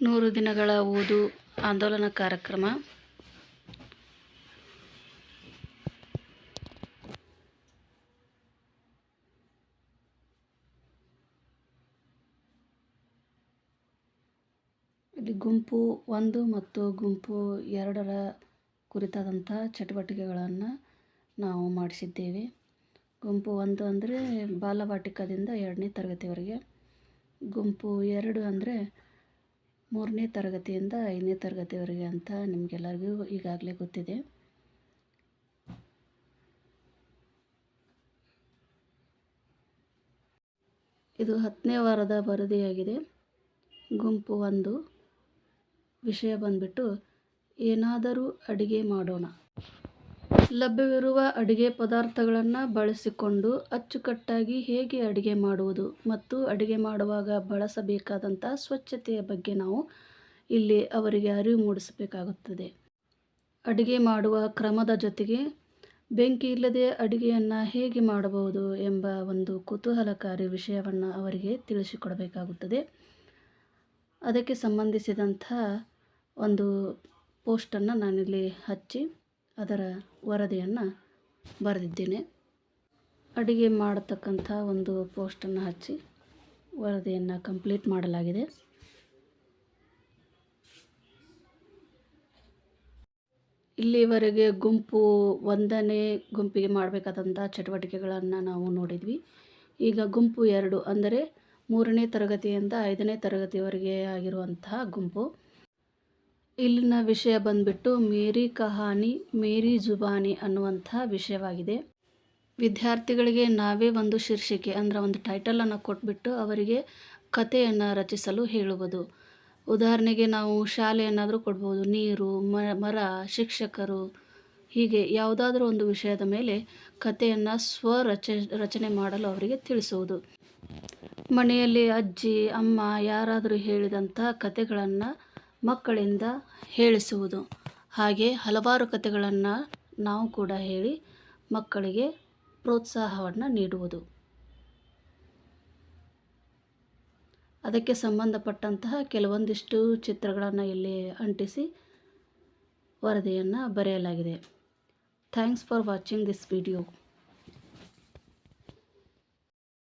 ನೂರು ದಿನಗಳ ಓದು ಆಂದೋಲನ ಕಾರ್ಯಕ್ರಮ. ಇಲ್ಲಿ ಗುಂಪು ಒಂದು ಮತ್ತು ಗುಂಪು ಎರಡರ ಕುರಿತಾದಂಥ ಚಟುವಟಿಕೆಗಳನ್ನು ನಾವು ಮಾಡಿಸಿದ್ದೇವೆ. ಗುಂಪು ಒಂದು ಅಂದರೆ ಬಾಲವಾಟಿಕದಿಂದ ಎರಡನೇ ತರಗತಿವರೆಗೆ, ಗುಂಪು ಎರಡು ಅಂದರೆ ಮೂರನೇ ತರಗತಿಯಿಂದ ಐದನೇ ತರಗತಿವರೆಗೆ ಅಂತ ನಿಮಗೆಲ್ಲರಿಗೂ ಈಗಾಗಲೇ ಗೊತ್ತಿದೆ. ಇದು ಹತ್ತನೇ ವಾರದ ವರದಿಯಾಗಿದೆ. ಗುಂಪು ಒಂದು. ವಿಷಯ ಬಂದ್ಬಿಟ್ಟು, ಏನಾದರೂ ಅಡುಗೆ ಮಾಡೋಣ. ಲಭ್ಯವಿರುವ ಅಡುಗೆ ಪದಾರ್ಥಗಳನ್ನು ಬಳಸಿಕೊಂಡು ಅಚ್ಚುಕಟ್ಟಾಗಿ ಹೇಗೆ ಅಡುಗೆ ಮಾಡುವುದು ಮತ್ತು ಅಡುಗೆ ಮಾಡುವಾಗ ಬಳಸಬೇಕಾದಂಥ ಸ್ವಚ್ಛತೆಯ ಬಗ್ಗೆ ನಾವು ಇಲ್ಲಿ ಅವರಿಗೆ ಅರಿವು ಮೂಡಿಸಬೇಕಾಗುತ್ತದೆ. ಅಡುಗೆ ಮಾಡುವ ಕ್ರಮದ ಜೊತೆಗೆ ಬೆಂಕಿ ಇಲ್ಲದೆ ಅಡುಗೆಯನ್ನು ಹೇಗೆ ಮಾಡಬಹುದು ಎಂಬ ಒಂದು ಕುತೂಹಲಕಾರಿ ವಿಷಯವನ್ನು ಅವರಿಗೆ ತಿಳಿಸಿಕೊಡಬೇಕಾಗುತ್ತದೆ. ಅದಕ್ಕೆ ಸಂಬಂಧಿಸಿದಂಥ ಒಂದು ಪೋಸ್ಟನ್ನು ನಾನಿಲ್ಲಿ ಹಚ್ಚಿ ಅದರ ವರದಿಯನ್ನು ಬರೆದಿದ್ದೇನೆ. ಅಡಿಗೆ ಮಾಡತಕ್ಕಂಥ ಒಂದು ಪೋಸ್ಟನ್ನು ಹಚ್ಚಿ ವರದಿಯನ್ನು ಕಂಪ್ಲೀಟ್ ಮಾಡಲಾಗಿದೆ. ಇಲ್ಲಿವರೆಗೆ ಗುಂಪು ಒಂದನೇ ಗುಂಪಿಗೆ ಮಾಡಬೇಕಾದಂಥ ಚಟುವಟಿಕೆಗಳನ್ನು ನಾವು ನೋಡಿದ್ವಿ. ಈಗ ಗುಂಪು ಎರಡು, ಅಂದರೆ ಮೂರನೇ ತರಗತಿಯಿಂದ ಐದನೇ ತರಗತಿವರೆಗೆ ಆಗಿರುವಂತಹ ಗುಂಪು. ಇಲ್ಲಿನ ವಿಷಯ ಬಂದ್ಬಿಟ್ಟು ಮೇರಿ ಕಹಾನಿ, ಮೇರಿ ಜುಬಾನಿ ಅನ್ನುವಂಥ ವಿಷಯವಾಗಿದೆ. ವಿದ್ಯಾರ್ಥಿಗಳಿಗೆ ನಾವೇ ಒಂದು ಶೀರ್ಷಿಕೆ ಅಂದರೆ ಒಂದು ಟೈಟಲನ್ನು ಕೊಟ್ಬಿಟ್ಟು ಅವರಿಗೆ ಕಥೆಯನ್ನು ರಚಿಸಲು ಹೇಳುವುದು. ಉದಾಹರಣೆಗೆ ನಾವು ಶಾಲೆಯನ್ನಾದರೂ ಕೊಡ್ಬೋದು, ನೀರು ಮರ, ಶಿಕ್ಷಕರು, ಹೀಗೆ ಯಾವುದಾದ್ರೂ ಒಂದು ವಿಷಯದ ಮೇಲೆ ಕಥೆಯನ್ನು ಸ್ವರಚ, ರಚನೆ ಮಾಡಲು ಅವರಿಗೆ ತಿಳಿಸುವುದು. ಮನೆಯಲ್ಲಿ ಅಜ್ಜಿ, ಅಮ್ಮ ಯಾರಾದರೂ ಹೇಳಿದಂಥ ಕಥೆಗಳನ್ನು ಮಕ್ಕಳಿಂದ ಹೇಳಿಸುವುದು. ಹಾಗೆ ಹಲವಾರು ಕಥೆಗಳನ್ನು ನಾವು ಕೂಡ ಹೇಳಿ ಮಕ್ಕಳಿಗೆ ಪ್ರೋತ್ಸಾಹವನ್ನು ನೀಡುವುದು. ಅದಕ್ಕೆ ಸಂಬಂಧಪಟ್ಟಂತಹ ಕೆಲವೊಂದಿಷ್ಟು ಚಿತ್ರಗಳನ್ನು ಇಲ್ಲಿ ಅಂಟಿಸಿ ವರದಿಯನ್ನು ಬರೆಯಲಾಗಿದೆ. Thanks for watching this video.